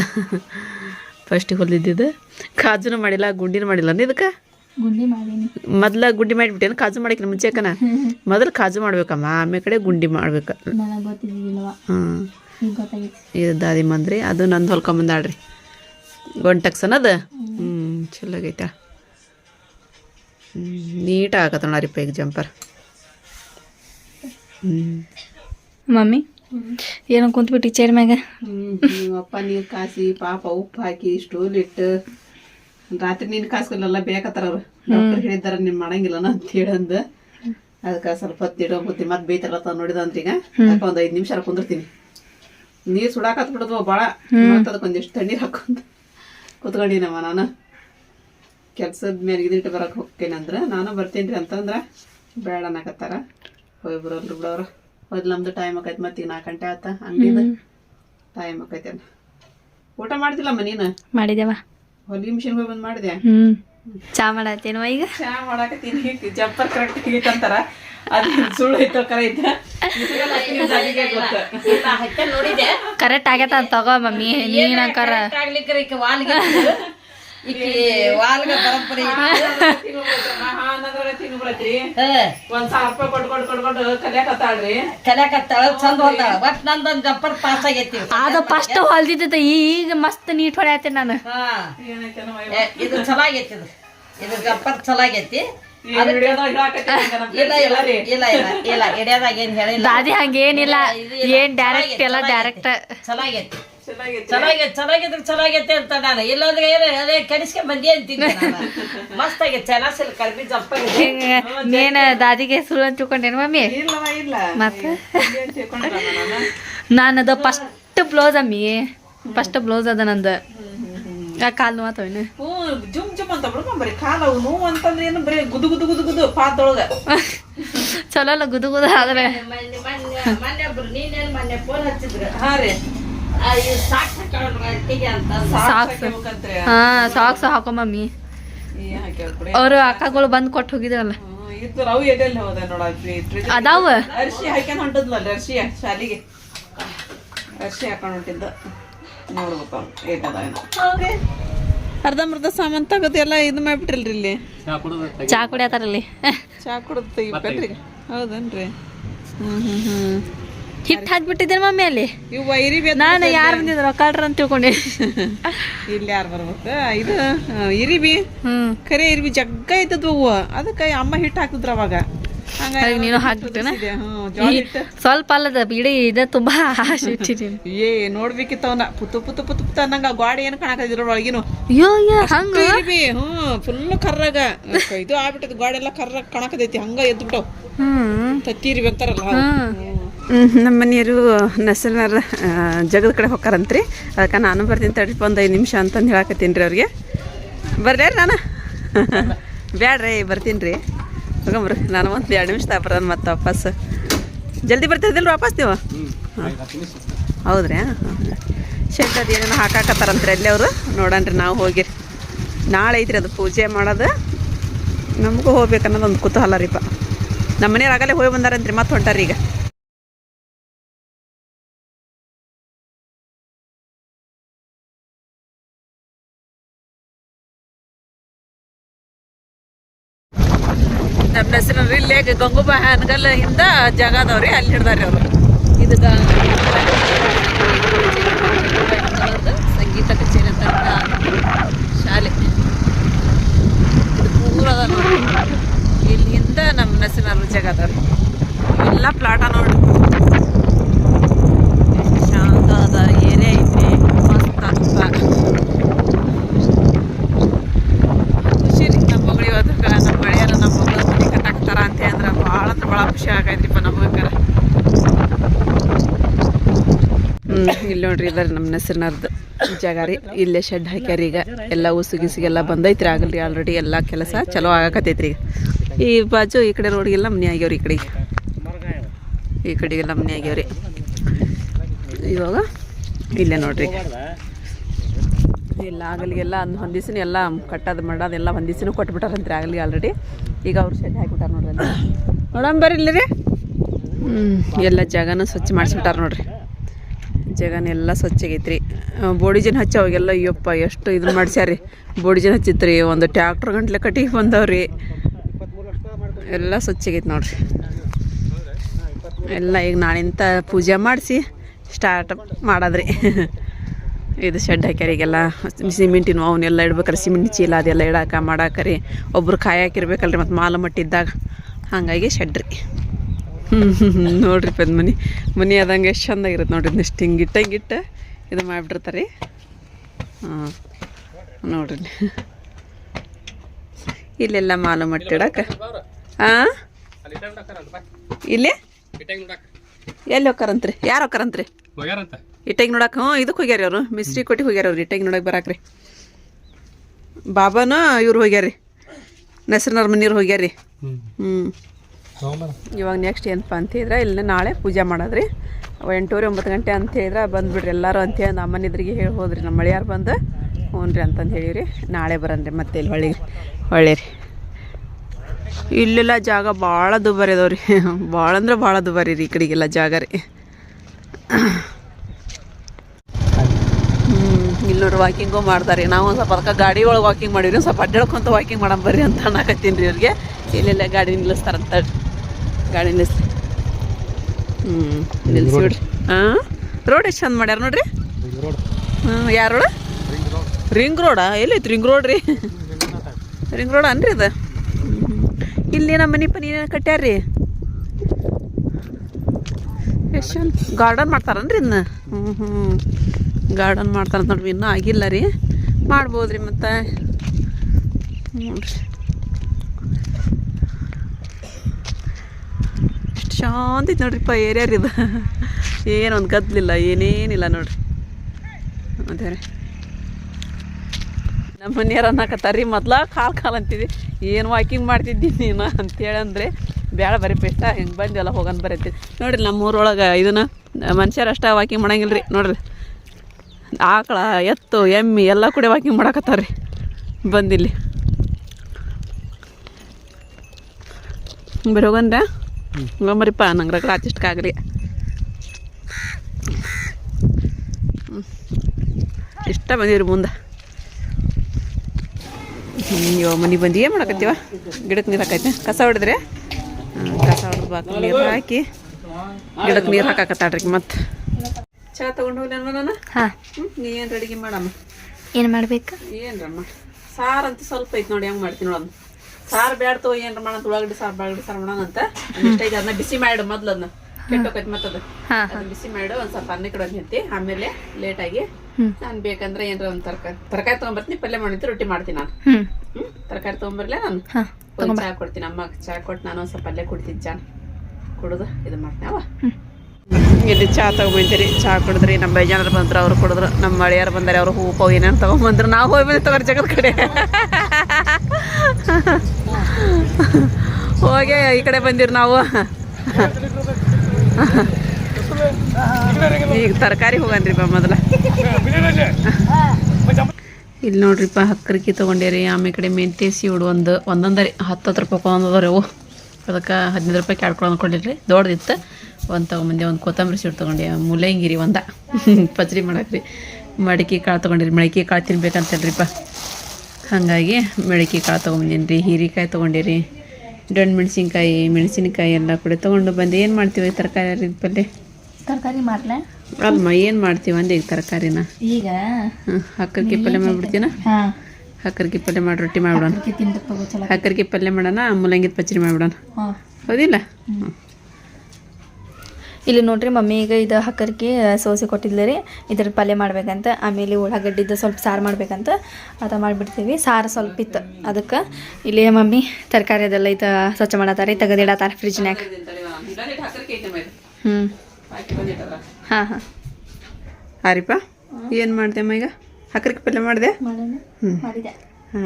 ಫಸ್ಟಿಗೆ ಹೊಲಿದ್ದಿದ್ದು. ಕಾಜುನೂ ಮಾಡಿಲ್ಲ, ಗುಂಡಿನೂ ಮಾಡಿಲ್ಲ ಇದಕ್ಕೆ? ಗುಂಡಿ ಮಾಡೀನಿ. ಮೊದ್ಲ ಗುಂಡಿ ಮಾಡಿಬಿಟ್ಟೇನು? ಕಾಜು ಮಾಡಕ್ಕೆ ಮುಂಚೆಕನ ಮೊದಲು ಕಾಜು ಮಾಡ್ಬೇಕಮ್ಮ ಆಮೇಲೆ ಕಡೆ ಗುಂಡಿ ಮಾಡ್ಬೇಕು. ನನಗೆ ಗೊತ್ತಿದ್ದಿಲ್ಲವ ಹ್ಞೂ ಈಗ ಗೊತ್ತಾಗಿತ್ತು ಇದು ದಾದಿ ಮಂದ್ರಿ ಅದು ನಂದು ಹೊಲ್ಕೊಂಬಂದಾಡ್ರಿ ಗೊಂಟಕ್ಸ್ ಅನ್ನೋದು ಹ್ಞೂ ಚಲೋ ಆಗೈತೆ ನೀಟಾಗಿ ಆಗತ್ತ ನೋಡ್ರಿಪ್ಪ ಈಗ ಜಂಪರ್. ಹ್ಞೂ ಮಮ್ಮಿ ಏನೋ ಕುಂತ್ಬಿಟ್ಟು ಚೇರ್ ಮ್ಯಾಗ? ನಿಮ್ಮಪ್ಪ ನೀರು ಕಾಸಿ ಪಾಪ ಉಪ್ಪು ಹಾಕಿ ಸ್ಟೂಲ್ ಇಟ್ಟು. ರಾತ್ರಿ ನೀನ್ ಕಾಸ್ಕೊಲ್ಲ ಬೇಕತ್ತಾರ ಅವ್ರು. ಡಾಕ್ಟರ್ ಹೇಳಿದ್ದಾರ ನಿಮ್ ಮಾಡಂಗಿಲ್ಲನ ಅಂತ ಹೇಳಂದ. ಅದಕ್ಕೆ ಸ್ವಲ್ಪ ಹೊತ್ತು ಇಡೋ ಬುತ್ತಿ ಮತ್ತೆ ಬೇಯ್ತಾರತ್ತ ಅಂತ ಈಗ. ಒಂದ್ ಒಂದು ಐದು ನಿಮಿಷ ಕುಂದಿರ್ತೀನಿ. ನೀರು ಸುಡಾಕತ್ ಬಿಡದ್ವ ಬಾಳ. ಮತ್ತೆ ಅದಕ್ಕೆ ಒಂದಿಷ್ಟು ತಣ್ಣೀರು ಹಾಕೊಂಡು ಕುತ್ಕೊಂಡಿನಮ್ಮ ನಾನು. ಕೆಲ್ಸದ ಮೇಲೆ ಇದಿಟ್ಟು ಬರಕ್ಕೆ ಹೋಗ್ತೇನಂದ್ರೆ ನಾನು ಬರ್ತೀನಿ ಅಂತಂದ್ರ ಅಂತಂದ್ರೆ ಬೇಡ ಅನ್ನಕತ್ತಾರ. ಹೋಗಿ ಬರೋಲ್ರಿ ಬಿಡೋರು ಹೋದ್ ನಮ್ದು ಟೈಮ್ ಆಕೈತಿ ಮತ್ತೆ ಈಗ ನಾಲ್ಕು ಗಂಟೆ ಆತ. ಅಂಗಡಿದ ಟೈಮ್ ಆಕೈತೆ ಊಟ ಮಾಡ್ತಿಲ್ಲಮ್ಮ ನೀನು? ಮಾಡಿದೇವ. ಹೊಲಿಗೆ ಮಿಷಿನ್ ಹೋಗಿ ಬಂದು ಮಾಡಿದೆ. ಹ್ಮ್. ಚಾ ಮಾಡತ್ತೇನವ ಈಗ? ಚಾ ಮಾಡಾಕತ್ತೀನಿ. ಜಂಪರ್ ಕರೆಕ್ಟ್ ತೆಗಿತಂತಾರ ಅದು ಸುಳ್ಳು ಐತೋ ಕರೆ ಐತ. ಕರೆಕ್ಟ್ ಆಗೈತ ಅಂತ ತಗೋ ಮಮ್ಮಿ. ನೀನಂಕಾರ ಒಂದ್ ಸಾವಿರ ರೂಪಾಯಿ ಕೊಟ್ಟು ಕೊಟ್ಟು ಕೊಟ್ಟು ಕಲಿಯಾಕತ್ತಾಳ್ರಿ ಕಲ್ಯಾಕತ್ತಾಳ ಚಂದ ಹೊಲ್ದಾಳ ಒಟ್ ನಂದೊಂದ್ ಜಂಪರ್ ಪಾಸ್ ಆಗೈತಿ. ಅದು ಫಸ್ಟ್ ಹೊಲ್ದಿದ್ದ ಈಗ ಮಸ್ತ್ ನೀಟ್ ಹೊಡೆಯತ್ತೆ ನಾನು. ಹಾ. ಏನೈತೆನೋ ಏ, ಇದು ಚಲೋ ಆಗೈತಿ ಇದು. ಇದು ಜಂಪರ್ ಚಲೋ ಆಗೈತಿ. ದಾದಿ ಹಂಗೇನಿಲ್ಲ ಏನ್ ಡೈರೆಕ್ಟ್ ಎಲ್ಲ ಡೈರೆಕ್ಟ್ ಚಲೋ ಆಗೈತಿ ಚೆನ್ನಾಗೈತಿ ಚಲೋ ಆಗೈತಿ ಚಲೋ ಆಗೈತಿ ಚಲೋ ಆಗೈತಿ ಅಂತ ನಾನು. ಇಲ್ಲಾಂದ್ರೆ ಏನು ಅದೇ ಕೆಡಿಸ್ಕೊಂಡ್ ಬಂದಿ ಅಂತೀನಿ ನಾನು. ಮಸ್ತ್ ಆಗೈತೆ ಚೆನ್ನಾಗಿಲ್ಲ ಕರ್ಬಿ ಜಪ್ಪ ನೀನ್ ದಾದಿಗೆ ಸುಳ್ಳು ಅಂತ ತಿಳ್ಕೊಂಡೇನು ಮಮ್ಮಿ? ಮತ್ತೆ? ನಾನದು ಫಸ್ಟ್ ಬ್ಲೌಸ್ ಅಮ್ಮಿ. ಫಸ್ಟ್ ಬ್ಲೌಸ್ ಅದ ನಂದು. ಕಾಲ್ ನೋವತ್ತವೇನು ಹ್ಞೂ ಜುಮ್ ಜುಮ್ ಅಂತ ಬಿಡ್ಕೊಂಬರಿ ಕಾಲ ಅವು ನೋವು ಅಂತಂದ್ರೆ ಏನು ಬರೀ ಗುದು ಗುದು ಗುದು ಗುದು ಪಾತೊಳಗೆ ಚಲೋ ಅಲ್ಲ ಗುದು ಗುದು ಆದ್ರೆ. ಮೊನ್ನೆ ಮೊನ್ನೆ ಮೊನ್ನೆ ಒಬ್ರು ನೀನೇನ್ ಮೊನ್ನೆ ಫೋನ್ ಹಚ್ಚಿದ್ರು. ಹಾ ರೀ. ಸಾಕ್ಸ್ ಹಾಕ್ಬೇಕಂತ್ರಿ ಹಾ ಸಾಕ್ಸ್ ಹಾಕೋ ಮಮ್ಮಿ ಈ ಹಾಕ್ಯಾವ ಬಿಡಿ ಅವರು ಅಕ್ಕಗಳು ಬಂದು ಕೊಟ್ಟು ಹೋಗಿದ್ರಲ್ಲ. ಅದಾವ. ಅರ್ಶಿ ಹಾಕ್ಯಾನ ಹೊಂಟದ್ಲಲ್ಲ ಅರ್ಶಿ ಶಾಲಿಗೆ. ಅರ್ಶಿ ಹಾಕೊಂಡು ಹೊಂಟಿದ್ದ. ನೋಡ್ಬೇಕು ಅವ್ನು ಏಟದ ಅರ್ಧಂಬರ್ಧ ಸಾಮಾನ್ ತಗದು ಎಲ್ಲ ಇದು ಮಾಡ್ಬಿಟ್ರಿ ಇಲ್ಲಿ? ಚಾ ಕುಡಿಯತಾರಲ್ಲಿ ಚಾ ಕುಡಿದು ತೆಗಿಬೇಕ್ರಿ. ಹೌದನ್ರಿ? ಹ್ಮ್ ಹ್ಮ್ ಹ್ಮ್. ಹಿಟ್ಟು ಹಾಕ್ಬಿಟ್ಟಿದ್ದೇನೆ ಮಮ್ಮಿ ಅಲ್ಲಿ? ಇವು ವೈರಿ ನಾನು ಯಾರು ಬಂದಿದ್ರು ಕಳ್ರ ಅಂತ ತಿಳ್ಕೊಂಡೆ. ಇಲ್ಲಿ ಯಾರು ಬರ್ಬೇಕು? ಇದು ಇರಿಬಿ. ಹ್ಮ್. ಕರೆ ಇರಿಬಿ ಜಗ್ಗ ಇದ್ದದ್ವು ಅದಕ್ಕೆ ಅಮ್ಮ ಹಿಟ್ಟು ಹಾಕಿದ್ರು ಅವಾಗ. ಹಂಗಾಗಿ ನೀನು ಹಾಕ್ಬಿಟ್ಟೆನ ಸ್ವಲ್ಪ ಅಲ್ಲದ ಇಡೀ ಇದೆ ತುಂಬಾ ಆಶೆ ಇಟ್ಟಿದ್ದೀನಿ. ಏ ನೋಡ್ಬೇಕಿತ್ತು ಅವನ. ಪುತು ಪುತು ಪುತು ಪುತ್ತ ಅನ್ನಂಗ ಗಾಡಿ ಏನು ಕಾಣಕತ್ತಿದ್ರ ಒಳಗಿನ. ಅಯ್ಯೋ ಅಯ್ಯೋ ಹಂಗ? ಹ್ಞೂ ಫುಲ್ ಕರ್ರಾಗ. ಇದು ಆಗ್ಬಿಟ್ಟದ ಗಾಡಿ ಎಲ್ಲ ಕರ್ರಾಗ ಕಾಣಕತೈತಿ ಹಂಗ ಎದ್ಬಿಟ್ಟವ್. ತತ್ತೀರಿ ಹ್ಮ್. ನಮ್ಮ ಮನೆಯವರು ನಸಲ್ನಾರ ಜಗದ ಕಡೆ ಹೋಗ್ತಾರಂತ್ರಿ ಅದಕ್ಕೆ ನಾನು ಬರ್ತೀನಿ ತಡಿಪ ಒಂದು ಐದು ನಿಮಿಷ ಅಂತಂದು ಹೇಳಕತ್ತೀನಿ ರೀ ಅವ್ರಿಗೆ. ಬರ್ರಿ ನಾನು? ಬ್ಯಾಡ್ರಿ ಬರ್ತೀನಿ ರೀ. ಹೋಗಂಬ್ರಿ ನಾನು ಒಂದು ಎರಡು ನಿಮಿಷ ಬರೋಣ ಮತ್ತೆ ವಾಪಸ್. ಜಲ್ದಿ ಬರ್ತಿದ್ದಿಲ್ಲ ವಾಪಸ್ ನೀವು? ಹೌದ್ರಿ ಶೆಡ್ ಅದು ಏನೇನು ಹಾಕಾಕತ್ತಾರಂತ್ರಿ ಅಲ್ಲಿ ಅವರು. ನೋಡಣ್ರಿ ನಾವು ಹೋಗಿರಿ ನಾಳೆ ಐತ್ರಿ ಅದು ಪೂಜೆ ಮಾಡೋದು. ನಮಗೂ ಹೋಗ್ಬೇಕನ್ನೋದು ಒಂದು ಕುತೂಹಲ ರೀಪ ನಮ್ಮ ಮನೆಯವ್ರು ಆಗಲೇ ಹೋಗಿ ಬಂದಾರಂತ್ರಿ ಮತ್ತೆ ಹೊಂಟಾರ ಗಂಗುಬಾ ಹನಗಲ್ ಹಿಂದ ಜಾಗ ಅದಾವ್ರಿ ಅಲ್ಲಿ ಹಿಡ್ದಾರಿ ಅವರು. ಇದು ಸಂಗೀತ ಕಚೇರಿ ಅಂತ ಶಾಲೆ. ಇದು ಪೂರ ಅದ ನೋಡಿ ಇಲ್ಲಿಂದ ನಮ್ಮ ನಸಿನ ಜಾಗ ಅದಾವ್ರಿ ಎಲ್ಲ ಪ್ಲಾಟ ನೋಡಿ ಎಷ್ಟು ಶಾಂತ ಅದ ಏನೇ ಐತ್ರಿ ಮಸ್ತ್ ಅಂತ ಖುಷಿ ರೀ ನಮ್ಮ ಮಗಳು ಇವತ್ತು ನಮ್ಮ ಮಳೆಯಲ್ಲ ನಮ್ಮ ಮಗಳು ಮನೆ ಕಟ್ಟಾಕ್ತಾರ ಅಂತ ಅಂದ್ರೆ ಭಾಳ ಅಂದ್ರೆ ಭಾಳ ಖುಷಿ ಆಗೈತ್ರಿಪ್ಪ ನಮಗರ ಹ್ಞೂ ಇಲ್ಲಿ ನೋಡ್ರಿ ಇದಾರೆ ನಮ್ಮ ಹೆಸರಿನರ್ದು ಜಾಗ ರೀ. ಇಲ್ಲೇ ಶೆಡ್ ಹಾಕ್ಯಾರ ಈಗ. ಎಲ್ಲ ಉಸುಗಿಸಿಗೆಲ್ಲ ಬಂದೈತ್ರಿ ಆಗಲ್ರಿ ಆಲ್ರೆಡಿ ಎಲ್ಲ ಕೆಲಸ ಚಲೋ ಆಗಕತ್ತೈತ್ರಿ ಈ ಬಾಜು ಈ ಕಡೆ ರೋಡಿಗೆಲ್ಲ ಮನೆ ಆಗ್ಯಾವ್ರಿ ಈ ಕಡೆಗೆ ಈ ಕಡೆಗೆಲ್ಲ ಮನೆ ಆಗ್ಯಾವ್ರಿ. ಇವಾಗ ಇಲ್ಲೇ ನೋಡ್ರಿ ಇಲ್ಲ, ಆಗಲಿಗೆಲ್ಲ ಒಂದು ಹೊಂದಿಸಿನ ಎಲ್ಲ ಕಟ್ಟೋದು ಮಾಡೋದೆಲ್ಲ ಹೊಂದಿಸಿನೂ ಕೊಟ್ಬಿಟ್ಟಾರಂತ್ರಿ ಆಗಲಿ ಆಲ್ರೆಡಿ ಈಗ ಅವ್ರು ಶೆಡ್ ಹಾಕಿಬಿಟ್ಟಾರ ನೋಡ್ರಿ ನೋಡಂಬರ್ ಇಲ್ಲರಿ ರೀ ಎಲ್ಲ ಜಾಗನೂ ಸ್ವಚ್ಛ ಮಾಡಿಸ್ಬಿಟ್ಟಾರ ನೋಡ್ರಿ. ಜಾಗನೆಲ್ಲ ಸ್ವಚ್ಛ ಆಗೈತ್ರಿ ಬೋಡಿಜನ್ ಹಚ್ಚಿ ಅವಾಗೆಲ್ಲ, ಅಯ್ಯಪ್ಪ, ಎಷ್ಟು ಇದನ್ನ ಮಾಡ್ಸ್ಯಾರಿ. ಬೋಡಿಜನ್ ಹಚ್ಚಿತ್ರಿ, ಒಂದು ಟ್ಯಾಕ್ಟ್ರ್ ಗಂಟ್ಲೆ ಕಟ್ಟಿಗೆ ಬಂದವ್ರಿ. ಎಲ್ಲ ಸ್ವಚ್ಛ ಆಗೈತೆ ನೋಡ್ರಿ. ಎಲ್ಲ ಈಗ ನಾಳಿಂತ ಪೂಜೆ ಮಾಡಿಸಿ ಸ್ಟಾರ್ಟ್ ಮಾಡೋದ್ರಿ. ಇದು ಶೆಡ್ ಹಾಕ್ಯಾರಿಗೆಲ್ಲ ಸಿಮೆಂಟಿನ ಅವನ್ನೆಲ್ಲ ಇಡ್ಬೇಕಾರೆ, ಸಿಮೆಂಟ್ ಚೀಲ ಅದೆಲ್ಲ ಇಡಾಕ ಮಾಡಾಕ ರೀ ಒಬ್ರು ಕಾಯಾಕಿರ್ಬೇಕಲ್ರಿ ಮತ್ತು ಮಾಲು ಮಟ್ಟಿದ್ದಾಗ. ಹಾಗಾಗಿ ಶೆಡ್ ರೀ ಹ್ಞೂ ನೋಡ್ರಿ ಪದ್ ಮನೆ ಮನೆ ಆದಂಗೆ ಎಷ್ಟು ಚಂದಾಗಿರುತ್ತೆ ನೋಡ್ರಿ ಇಷ್ಟು ಹಿಂಗೆ ಇಟ್ಟ ಹಿಂಗಿಟ್ಟ ಇದು ಮಾಡಿಬಿಡ್ತಾರೆ. ಹಾಂ ನೋಡ್ರಿ. ಇಲ್ಲೆಲ್ಲ ಮಾಲು ಮಟ್ಟಿಡಕ್ಕೆ? ಹಾಂ? ಇಲ್ಲಿ? ಎಲ್ಲಿ ಹೋಗ್ಕಾರಂತ್ರಿ ಯಾರು ಹೋಗ್ಕಾರಂತ್ರಿ ಇಟ್ಟಾಗಿ ನೋಡಕ್ಕೆ ಹ್ಞೂ ಇದಕ್ಕೆ ಹೋಗ್ಯಾರ ಅವರು. ಮಿಸ್ತ್ರಿ ಕೊಟ್ಟು ಹೋಗ್ಯಾರ ಅವ್ರು ಇಟ್ಟಾಗಿ ನೋಡಕ್ಕೆ ಬರಾಕ್ರಿ. ಬಾಬಾನ ಇವ್ರು ಹೋಗ್ಯಾರಿ. ನಸರ್ನವ್ರ ಮನೆಯವ್ರು ಹೋಗ್ಯಾರಿ. ಹ್ಞೂ ಇವಾಗ ನೆಕ್ಸ್ಟ್ ಏನಪ್ಪ ಅಂತ ಹೇಳಿದ್ರೆ ಇಲ್ಲಿ ನಾಳೆ ಪೂಜೆ ಮಾಡೋದ್ರಿ. ಎಂಟೂವರೆ, ಒಂಬತ್ತು ಗಂಟೆ ಅಂತ ಹೇಳಿದ್ರೆ, ಬಂದುಬಿಡ್ರಿ ಎಲ್ಲರೂ ಅಂತ ಹೇಳಿ ಅಮ್ಮನ ಇದ್ರಿಗೆ ಹೇಳಿ ಹೋದ್ರಿ. ನಮ್ಮ ಮಳೆಯಾರು ಬಂದು ಹ್ಞೂ ರೀ ಅಂತಂದು ಹೇಳಿರಿ ನಾಳೆ ಬರನ್ರಿ ಮತ್ತೆ ಇಲ್ಲಿ ಹೊಳ್ಳಿ ಹೊಳ್ಳಿ ರೀ ಇಲ್ಲೆಲ್ಲ ಜಾಗ ಭಾಳ ದುಬಾರಿ ಅದಾವೆ ರೀ. ಭಾಳ ಅಂದ್ರೆ ಭಾಳ ದುಬಾರಿ ರೀ ಈ ಕಡೆಗೆಲ್ಲ ಜಾಗ ರೀ. ಇಲ್ಲಿ ನೋಡ್ರಿ ವಾಕಿಂಗು ಮಾಡ್ತಾರೆ ನಾವು ಒಂದು ಸ್ವಲ್ಪ ಅದಕ್ಕೆ ಗಾಡಿ ಒಳಗೆ ವಾಕಿಂಗ್ ಮಾಡಿವ್ರಿ. ಸ್ವಲ್ಪ ಅಡ್ಡಾಡ್ಕೊಂತ ವಾಕಿಂಗ್ ಮಾಡಮ್ ಬರ್ರಿ ಅಂತ ಅನ್ನಕತ್ತೀನಿ ರೀ ಅವ್ರಿಗೆ ಇಲ್ಲೆಲ್ಲ ಗಾಡಿ ನಿಲ್ಲಿಸ್ತಾರಂತ ಗಾಡಿ ನಿಲ್ಲಿಸ್ ಹ್ಞೂ ನಿಲ್ಲಿಸಿ ಬಿಡ್ರಿ ಹಾಂ ರೋಡ್ ಎಷ್ಟು ಚಂದ ಮಾಡ್ಯಾರ ನೋಡ್ರಿ? ಹ್ಞೂ ಯಾರು ರೋಡ? ರಿಂಗ್ ರೋಡಾ. ಎಲ್ಲೈತಿ ರಿಂಗ್ ರೋಡ್ ರೀ? ರಿಂಗ್ ರೋಡ್ ಅನ್ರಿ ಅದು ಇಲ್ಲಿ ನಮ್ಮ ಮನೆ ಪನಿ ಏನೇನು ಕಟ್ಯಾರ್ರಿ? ಎಷ್ಟು ಚಂದ ಗಾರ್ಡನ್ ಮಾಡ್ತಾರನ್ರಿ ಇನ್ನು ಹ್ಞೂ ಹ್ಞೂ ಗಾರ್ಡನ್ ಮಾಡ್ತಾರ ನೋಡ್ರಿ ಇನ್ನೂ ಆಗಿಲ್ಲ ರೀ. ಮಾಡ್ಬೋದು ರೀ ಮತ್ತು. ನೋಡ್ರಿ. ಎಷ್ಟು ಶಾಂತಿ ಐತೆ ನೋಡ್ರಿಪ್ಪ ಏರಿಯಾ ರೀ ಇದು. ಏನೊಂದು ಗದ್ಲಿಲ್ಲ, ಏನೇನಿಲ್ಲ ನೋಡ್ರಿ. ಅದೇ ನಮ್ಮ ಮನೆಯವ್ರು ಅನ್ನಕತ್ತಾರ ಮೊದ್ಲ ಕಾಲು ಕಾಲು ಅಂತಿದ್ದಿ. ಏನು ವಾಕಿಂಗ್ ಮಾಡ್ತಿದ್ದಿ ನೀನು ಅಂತೇಳಿ ಅಂದರೆ ಬೇಡ ಬರೀ ಪೆಟ್ಟ, ಹಿಂಗೆ ಬಂದೆಲ್ಲ ಹೋಗಂತ ಬರೀತಿ. ನೋಡ್ರಿ ನಮ್ಮ ಊರೊಳಗೆ ಇದನ್ನು, ಮನುಷ್ಯರು ಅಷ್ಟೇ ವಾಕಿಂಗ್ ಮಾಡಂಗಿಲ್ಲ ರೀ ನೋಡ್ರಿ. ಆಕಳ, ಎತ್ತು, ಎಮ್ಮಿ ಎಲ್ಲ ಕೂಡ ವಾಕಿಂಗ್ ಮಾಡಕತ್ತಾರ ರೀ ಬಂದಿಲ್ಲಿ. ಬರೀ ಹೋಗಂದ್ರೆ ಹೋಗಂಬರಿಪ್ಪ ನಂಗೆ ರಗಡ ಆತಿಷ್ಟಕ್ಕಾಗಲಿ ಇಷ್ಟ ಬಂದಿವ್ರಿ ಮುಂದೆ. ಅಯ್ಯೋ ಮನೆ ಬಂದು ಏನು ಮಾಡಕತ್ತೀವ? ಗಿಡಕ್ಕೆ ನೀರು ಹಾಕೈತೆ. ಕಸ ಹೊಡೆದ್ರೆ? ಕಸ ಹೊಡೆದು ಬಾಕಿ ನೀರು ಹಾಕಿ ಗಿಡಕ್ಕೆ ನೀರು ಹಾಕಾಕತ್ತಾಳ್ರಿ ಮತ್ತೆ. ಚಾ ತೊಗೊಂಡು ಹೋಗ್ಲಿ ನಾನು? ಹಾಂ. ನೀ ಏನು ಅಡುಗೆ ಮಾಡಮ್ಮ? ಏನು ಮಾಡ್ಬೇಕು? ಏನ್ರಮ್ಮ? ಸಾರು ಅಂತ ಸ್ವಲ್ಪ ಐತೆ ನೋಡಿ ಹೆಂಗೆ ಮಾಡ್ತೀನಿ ನೋಡಮ್ಮ ಸಾರು ಬ್ಯಾಡ್ತೋ ಏನ್ರ ಮಾಡಂತ ಉಳ್ಳಾಗಡ್ಡಿ ಸಾರ್ ಬಾಳಗಡ್ಡಿ ಸಾರ್ ಮಾಡೋಣ ಅಂತ ಇಷ್ಟ ಐತೆ ಅದನ್ನ ಬಿಸಿ ಮಾಡು ಮೊದ್ಲು ಅದನ್ನ. ಕೆಟ್ಟೋಕೈತಿ ಮತ್ತದು. ಅದನ್ನ ಬಿಸಿ ಮಾಡು ಒಂದ್ ಸ್ವಲ್ಪ ಅನ್ನ ಕಡೆ ಹೆತ್ತಿ ಆಮೇಲೆ ಲೇಟಾಗಿ ಆಗಿ ನಾನು ಬೇಕಂದ್ರೆ ಏನ್ರ ಒಂದ್ ತರಕಾರಿ ತರಕಾರಿ ತಗೊಂಬರ್ತೀನಿ ಪಲ್ಯ ಮಾಡಿರ್ತೀನಿ ರೊಟ್ಟಿ ಮಾಡ್ತೀನಿ ನಾನು. ಹ್ಮ್. ತರಕಾರಿ ತೊಗೊಂಬರ್ಲೆ ನಾನು. ಒಂದ್ ಚಾ ಕೊಡ್ತೀನಿ ಅಮ್ಮ ಚಾ ಕೊಟ್ಟು ನಾನು ಒಂದ್ ಸ್ವಲ್ಪ ಪಲ್ಯ ಕುಡ್ತೀನಿ ಚಾ. ಕುಡುದು ಇದು ಮಾಡ್ತೀನಿ ಇಲ್ಲಿ ಚಾ ತಗೊಂಬಂದಿರಿ ಚಾ ಕುಡಿದ್ರಿ ನಮ್ಮ ಬೇಜಾನರು ಬಂದ್ರು ಅವ್ರು ಕುಡಿದ್ರು. ನಮ್ಮ ಮಳೆಯಾರು ಬಂದಾರೆ ಅವ್ರು ಹೂವು ಪವು ಏನೇನು ತಗೊಂಬಂದ್ರು ನಾವು ಹೋಗಿ ಬಂದು ತಗೋರಿ ಜಗದ ಕಡೆ. ಹೋಗಿ, ಈ ಕಡೆ ಬಂದಿರಿ ನಾವು. ಈಗ ತರಕಾರಿ ಹೋಗನ್ರಿಪ್ಪ ಮೊದಲ. ಇಲ್ಲಿ ನೋಡ್ರಿಪ್ಪ ಹಕ್ಕರಿಕಿ ತೊಗೊಂಡೇರಿ. ಆಮೇಲೆ ಕಡೆ ಮೆಂತ್ಯ ಸೀಡ್ ಒಂದು, ಒಂದೊಂದರಿ. ಹತ್ತು ಹತ್ತು ರೂಪಾಯಿ ಒಂದೊಂದರಿ ಅವು. ಅದಕ್ಕೆ ಹದಿನೈದು ರೂಪಾಯಿ ಕ್ಯಾಡ್ಕೊಂಡು ಅಂದ್ಕೊಂಡಿರಿ ದೊಡ್ಡದಿತ್ತು ಒಂದು ತೊಗೊಂಬಂದೆ, ಒಂದು ಕೊತ್ತಂಬರಿ ಸೀಡ್ ತೊಗೊಂಡೆ. ಮುಲಂಗಿರಿ ಒಂದ. ಪಚಡಿ ಮಾಡಕ್ರಿ. ಮಡಿಕೆ ಕಾಳು ತೊಗೊಂಡಿರಿ. ಮಡಿಕೆ ಕಾಳು ತಿನ್ಬೇಕಂತಲ್ರಿಪ್ಪ ಹಾಗಾಗಿ ಬೆಳಕಿ ಕಾಳು ತೊಗೊಂಬಂದೀನಿ ರೀ ಹೀರೆಕಾಯಿ ತೊಗೊಂಡಿರಿ ಡೊಣ್ ಮೆಣಸಿನ್ಕಾಯಿ ಮೆಣಸಿನ್ಕಾಯಿ ಎಲ್ಲ ಕೂಡ ತೊಗೊಂಡು ಬಂದು ಏನು ಮಾಡ್ತೀವಿ ತರಕಾರಿ ಪಲ್ಯ? ತರಕಾರಿ ಮಾಡ್ಲಾ? ಅಲ್ಮ ಏನು ಮಾಡ್ತೀವಿ ಅಂದೆ ಈಗ ತರಕಾರಿನ? ಈಗ? ಹಕ್ಕರಿಗೆ ಹಕ್ಕರ್ಕಿ ಪಲ್ಯ ಮಾಡಿಬಿಡ್ತೀನ? ಹಾಂ. ಹಕ್ಕರ್ಕಿ ಪಲ್ಯ ಮಾಡಿ ರೊಟ್ಟಿ ಮಾಡ್ಬಿಡೋಣ. ತಿಂದಪ್ಪ ಚಲೋ ಹಕ್ಕರ್ಕಿ ಪಲ್ಯ ಮಾಡೋಣ ಮೂಲಂಗಿದ ಪಚ್ಚಡಿ ಮಾಡಿಬಿಡೋಣ. ಹೌದಿಲ್ಲ? ಹ್ಞೂ ಇಲ್ಲಿ ನೋಡ್ರಿ ಮಮ್ಮಿ ಈಗ ಇದು ಹಕ್ಕರ್ಕಿ ಸೋಸಿ ಕೊಟ್ಟಿದ್ಲು ರೀ. ಇದ್ರ ಪಲ್ಯ ಮಾಡ್ಬೇಕಂತ ಆಮೇಲೆ ಉಳ್ಳಾಗಡ್ಡಿದ್ದು ಸ್ವಲ್ಪ ಸಾರು ಮಾಡ್ಬೇಕಂತ ಅದ ಮಾಡಿಬಿಡ್ತೀವಿ. ಸಾರು ಸ್ವಲ್ಪ ಇತ್ತು ಅದಕ್ಕೆ. ಇಲ್ಲಿ ಮಮ್ಮಿ ತರಕಾರಿ ಅದೆಲ್ಲ ಇದು ಸ್ವಚ್ಛ ಮಾಡತ್ತಾರೆ ತೆಗೆದಿಡತ್ತಾರ ಫ್ರಿಜ್ನ್ಯಾಗ ಹ್ಞೂ ಹಾಂ ಹಾಂ. ಹಾರಿಪ್ಪ ಏನು ಮಾಡ್ದೆಮ್ಮ ಈಗ? ಹಕ್ಕರ್ಕಿ ಪಲ್ಯ ಮಾಡಿದೆ? ಹ್ಞೂ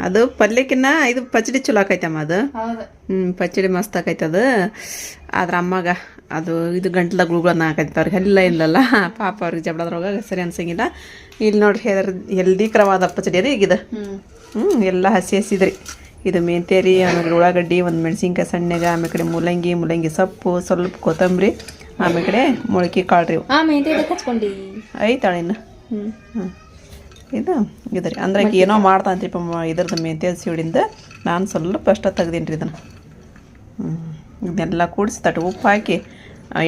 ಅದು ಪಲ್ಯಕ್ಕಿನ್ನ ಇದು ಪಚಡಿ ಚಲೋ ಆಕೈತಮ್ಮ ಅದು. ಹ್ಞೂ ಪಚಡಿ ಮಸ್ತ್ ಆಕೈತೆ ಅದು ಆದ್ರೆ ಅಮ್ಮಗೆ ಅದು ಇದು ಗಂಟ್ಲ ಗುಳುಗಳನ್ನ ಹಾಕೈತೆ ಅವ್ರಿಗೆ. ಎಲ್ಲ ಇಲ್ಲಲ್ಲ. ಪಾಪ ಅವ್ರಿಗೆ ಜಬಳದ್ರೊಳಗೆ ಸರಿ ಅನ್ಸಂಗಿಲ್ಲ. ಇಲ್ಲಿ ನೋಡ್ರಿ ಹೆಲ್ದಿ ಹೆಲ್ದಿಕರವಾದ ಪಚಡಿ ರೀ ಈಗಿದು. ಹ್ಞೂ ಎಲ್ಲ ಹಸಿ ಹಸಿದ್ರಿ. ಇದು ಮೆಂತ್ಯ ರೀ ಆಮೇಲೆ ಉಳ್ಳಾಗಡ್ಡಿ ಒಂದು ಮೆಣಸಿನ್ಕಾಯಿ ಸಣ್ಣಗೆ ಆಮೇಲೆ ಕಡೆ ಮೂಲಂಗಿ ಮೂಲಂಗಿ ಸೊಪ್ಪು ಸ್ವಲ್ಪ ಕೊತ್ತಂಬರಿ ಆಮೇಲೆ ಕಡೆ ಮೊಳಕೆ ಕಾಳು ರೀ ಐತಾಳೆ ಇನ್ನು. ಹ್ಞೂ ಹ್ಞೂ ಇದು ಇದ್ರಿ ರೀ. ಅಂದ್ರೆ ಏನೋ ಮಾಡ್ತಾ ಮ- ಇದ್ರದ್ದು ಮೆಂತ್ಯ ಸೀಡಿಂದ ನಾನು ಸ್ವಲ್ಪ ಅಷ್ಟ ತೆಗ್ದೀನಿ ರೀ ಇದನ್ನು. ಹ್ಞೂ ಇದನ್ನೆಲ್ಲ ಕೂಡಿಸಿ ತಟ್ಟು ಉಪ್ಪು ಹಾಕಿ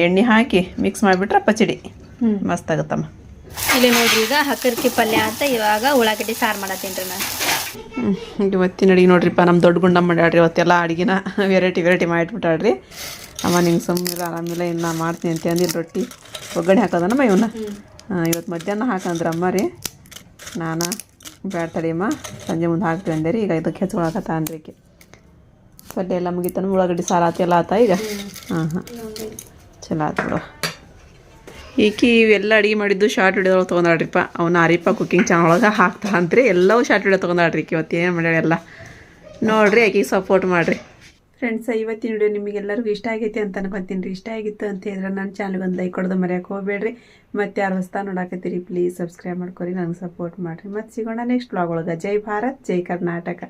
ಎಣ್ಣೆ ಹಾಕಿ ಮಿಕ್ಸ್ ಮಾಡಿಬಿಟ್ರೆ ಪಚಡಿ. ಹ್ಞೂ ಮಸ್ತ್ ಆಗುತ್ತಮ್ಮ. ಇಲ್ಲಿ ನೋಡ್ರಿ ಈಗ ಹಕ್ಕರ್ಕಿ ಪಲ್ಯ ಅಂತ ಇವಾಗ ಉಳ್ಳಾಗಡ್ಡಿ ಸಾರು ಮಾಡತ್ತೀನಿ ರೀ ನಾನು ಇವತ್ತಿನ ಅಡಿಗೆ ನೋಡ್ರಿಪ್ಪ ನಮ್ಮ ದೊಡ್ಡ ಗುಂಡ ಮಾಡ್ಯಾಡ್ರಿ ಇವತ್ತೆಲ್ಲ ಅಡಿಗೆನ ವೆರೈಟಿ ವೆರೈಟಿ ಮಾಡಿಟ್ಬಿಟ್ಟಾಡ್ರಿ ಅಮ್ಮ ನಿಂಗೆ ಸುಮ್ಮನಿಲ್ಲ ಆರಾಮಿಲ್ಲ ಇನ್ನು ಮಾಡ್ತೀನಿ ಅಂತ ಅಂದಿಲ್ಲ ರೊಟ್ಟಿ. ಒಗ್ಗರಣೆ ಹಾಕೋದನಮ್ಮ ಇವನ್ನ? ಇವತ್ತು ಮಧ್ಯಾಹ್ನ ಹಾಕಂದ್ರೆ ಅಮ್ಮ ರೀ ನಾನು ತಡಿಯಮ್ಮ ಸಂಜೆ ಮುಂದೆ ಹಾಕ್ತೀವಿ ಅಂದೆ ರೀ ಈಗ ಇದಕ್ಕೆ ಹೆಚ್ಕೊಳಕತ್ತ ಅಂದ್ರಿಕೆ. ಪಲ್ಯ ಎಲ್ಲ ಮುಗಿತಾನ ಉಳ್ಳಾಗಡ್ಡಿ ಸಾರು ಆತ ಎಲ್ಲ ಆತ ಈಗ? ಹಾಂ ಹಾಂ ಚಲೋ ಬಿಡು. ಈಕಿ ಇವೆಲ್ಲ ಅಡುಗೆ ಮಾಡಿದ್ದು ಶಾರ್ಟ್ ವಿಡಿಯೋದೊಳಗೆ ತೊಗೊಂಡಾಡ್ರಿಪ್ಪ ಅವನ ಆರಿಪ್ಪ ಕುಕ್ಕಿಂಗ್ ಚಾನಲ್ ಒಳಗೆ ಹಾಕ್ತಾ ಅಂತ್ರಿ ಎಲ್ಲವೂ ಶಾರ್ಟ್ ವಿಡಿಯೋ ತೊಗೊಂಡಾಡ್ರಿ ಈಕಿ ಇವತ್ತು ಏನು ಮಾಡ್ಯಾಳ ಎಲ್ಲ. ನೋಡ್ರಿ ಆಕೆಗೆ ಸಪೋರ್ಟ್ ಮಾಡಿರಿ. ಫ್ರೆಂಡ್ಸ್ ಇವತ್ತಿನ ವಿಡಿಯೋ ನಿಮಗೆಲ್ಲರಿಗೂ ಇಷ್ಟ ಆಗೈತಿ ಅಂತ ಅನ್ಕೊತೀನಿ ರೀ. ಇಷ್ಟ ಆಗಿತ್ತು ಅಂತ ಹೇಳಿದ್ರೆ ನನ್ನ ಚಾನಲ್ಗೆ ಒಂದು ಲೈಕ್ ಕೊಡೋದು ಮರೆಯೋಕೆ ಹೋಗ್ಬೇಡ್ರಿ. ಮತ್ತು ಯಾರು ಹೊಸ್ತಾ ನೋಡಾಕತ್ತೀರಿ ಪ್ಲೀಸ್ ಸಬ್ಸ್ಕ್ರೈಬ್ ಮಾಡ್ಕೊರಿ. ನನಗೆ ಸಪೋರ್ಟ್ ಮಾಡಿರಿ. ಮತ್ತೆ ಸಿಗೋಣ ನೆಕ್ಸ್ಟ್ ಬ್ಲಾಗ್ ಒಳಗೆ. ಜೈ ಭಾರತ್ ಜೈ ಕರ್ನಾಟಕ.